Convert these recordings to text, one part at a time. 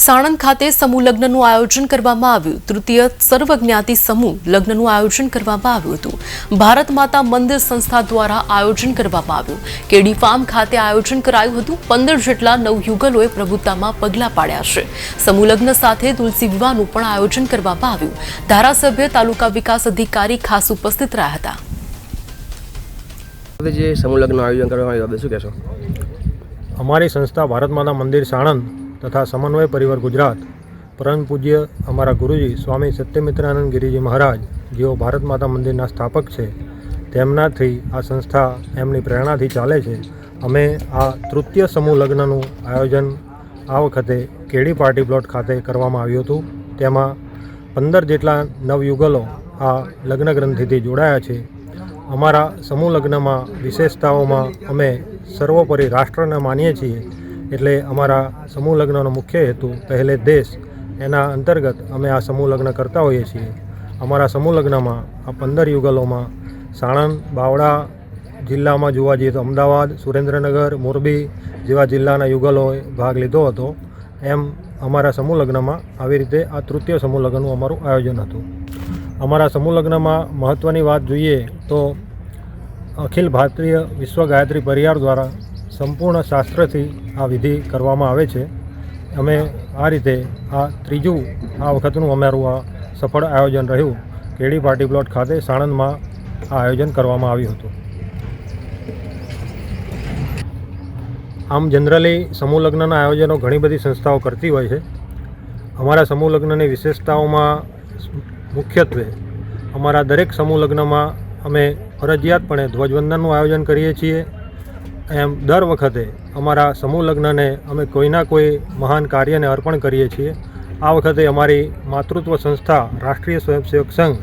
સાણંદ ખાતે સમૂહ લગ્નનું આયોજન કરવામાં આવ્યું. તૃતીય સર્વજ્ઞાતિ સમૂહ લગ્નનું આયોજન કરવામાં આવ્યું હતું. ભારત માતા મંદિર સંસ્થા દ્વારા આયોજન કરવામાં આવ્યું. કેડી ફાર્મ ખાતે આયોજન કરાયું હતું. પંદર જેટલા નવયુગલોએ પ્રભુતામાં પગલાં પાડ્યા છે. સમૂહ લગ્ન સાથે તુલસી વિવાહનું પણ આયોજન કરવામાં આવ્યું. ધારાસભ્ય તાલુકા વિકાસ અધિકારી ખાસ ઉપસ્થિત રહ્યા હતા. જે સમૂહ લગ્નનું આયોજન કરવામાં આવ્યું શું કહેશો? અમારી સંસ્થા ભારત માતા મંદિર સાણંદ તથા સમન્વય પરિવાર ગુજરાત. પરમ પૂજ્ય અમારા ગુરુજી સ્વામી સત્યમિત્રાનંદ ગિરિજી મહારાજ, જેઓ ભારત માતા મંદિરના સ્થાપક છે, તેમનાથી આ સંસ્થા એમની પ્રેરણાથી ચાલે છે. અમે આ તૃતીય સમૂહ લગ્નનું આયોજન આ વખતે કેડી પાર્ટી પ્લોટ ખાતે કરવામાં આવ્યું હતું. તેમાં પંદર જેટલા નવયુગલો આ લગ્ન ગ્રંથિથી જોડાયા છે. અમારા સમૂહ લગ્નમાં વિશેષતાઓમાં અમે સર્વોપરી રાષ્ટ્રને માનીએ છીએ. એટલે અમારા સમૂહ લગ્નનો મુખ્ય હેતુ પહેલે દેશ, એના અંતર્ગત અમે આ સમૂહ લગ્ન કરતા હોઈએ છીએ. અમારા સમૂહ લગ્નમાં આ પંદર યુગલોમાં સાણંદ, બાવળા જિલ્લામાં જોવા જઈએ તો અમદાવાદ, સુરેન્દ્રનગર, મોરબી જેવા જિલ્લાના યુગલોએ ભાગ લીધો હતો. એમ અમારા સમૂહ લગ્નમાં આવી રીતે આ તૃતીય સમૂહ લગ્નનું અમારું આયોજન હતું. અમારા સમૂહ લગ્નમાં મહત્ત્વની વાત જોઈએ તો અખિલ ભારતીય વિશ્વ ગાયત્રી પરિવાર દ્વારા સંપૂર્ણ શાસ્ત્રથી આ વિધિ કરવામાં આવે છે. અમે આ રીતે આ ત્રીજું આ વખતનું અમારું આ સફળ આયોજન રહ્યું. કેડી પાર્ટી પ્લોટ ખાતે સાણંદમાં આ આયોજન કરવામાં આવ્યું હતું. આમ જનરલી સમૂહ લગ્નના આયોજનો ઘણી બધી સંસ્થાઓ કરતી હોય છે. અમારા સમૂહ લગ્નની વિશેષતાઓમાં મુખ્યત્વે અમારા દરેક સમૂહ લગ્નમાં અમે ફરજિયાતપણે ધ્વજવંદનનું આયોજન કરીએ છીએ. એમ દર વખતે અમારા સમૂહ લગ્નને અમે કોઈના કોઈ મહાન કાર્યને અર્પણ કરીએ છીએ. આ વખતે અમારી માતૃત્વ સંસ્થા રાષ્ટ્રીય સ્વયંસેવક સંઘ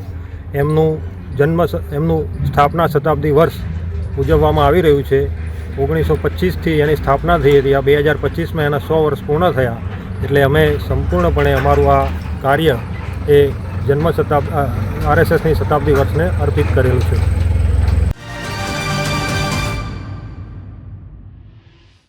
એમનું જન્મ એમનું સ્થાપના શતાબ્દી વર્ષ ઉજવવામાં આવી રહ્યું છે. ઓગણીસો પચીસથી એની સ્થાપના થઈ હતી. આ બે હજાર પચીસમાં એના સો વર્ષ પૂર્ણ થયા. એટલે અમે સંપૂર્ણપણે અમારું આ કાર્ય એ જન્મ શતાબ આરએસએસની શતાબ્દી વર્ષને અર્પિત કરેલું છે.